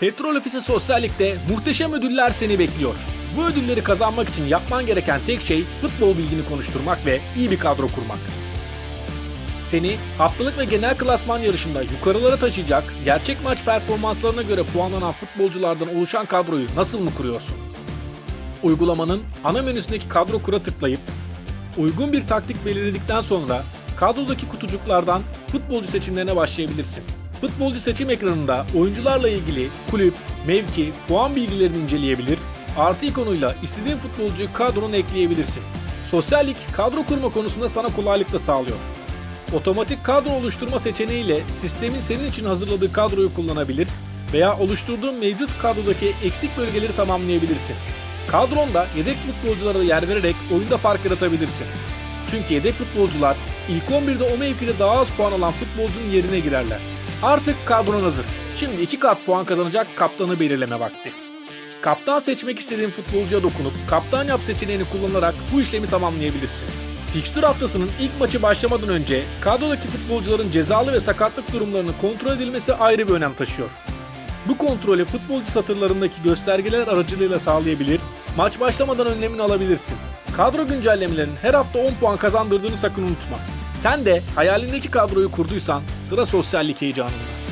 Petrol Ofisi Sosyallik'te muhteşem ödüller seni bekliyor. Bu ödülleri kazanmak için yapman gereken tek şey futbol bilgini konuşturmak ve iyi bir kadro kurmak. Seni haftalık ve genel klasman yarışında yukarılara taşıyacak, gerçek maç performanslarına göre puanlanan futbolculardan oluşan kadroyu nasıl mı kuruyorsun? Uygulamanın ana menüsündeki kadro kura tıklayıp uygun bir taktik belirledikten sonra kadrodaki kutucuklardan futbolcu seçimlerine başlayabilirsin. Futbolcu seçim ekranında oyuncularla ilgili kulüp, mevki, puan bilgilerini inceleyebilir, artı ikonuyla istediğin futbolcuyu kadrona ekleyebilirsin. Sosyallik kadro kurma konusunda sana kolaylık da sağlıyor. Otomatik kadro oluşturma seçeneğiyle sistemin senin için hazırladığı kadroyu kullanabilir veya oluşturduğun mevcut kadrodaki eksik bölgeleri tamamlayabilirsin. Kadronda yedek futbolculara yer vererek oyunda fark yaratabilirsin. Çünkü yedek futbolcular ilk 11'de o mevkide daha az puan alan futbolcunun yerine girerler. Artık kadron hazır. Şimdi iki kat puan kazanacak kaptanı belirleme vakti. Kaptan seçmek istediğin futbolcuya dokunup kaptan yap seçeneğini kullanarak bu işlemi tamamlayabilirsin. Fikstür haftasının ilk maçı başlamadan önce kadrodaki futbolcuların cezalı ve sakatlık durumlarının kontrol edilmesi ayrı bir önem taşıyor. Bu kontrolü futbolcu satırlarındaki göstergeler aracılığıyla sağlayabilir, maç başlamadan önlemini alabilirsin. Kadro güncellemelerinin her hafta 10 puan kazandırdığını sakın unutma. Sen de hayalindeki kadroyu kurduysan sıra sosyallik heyecanında.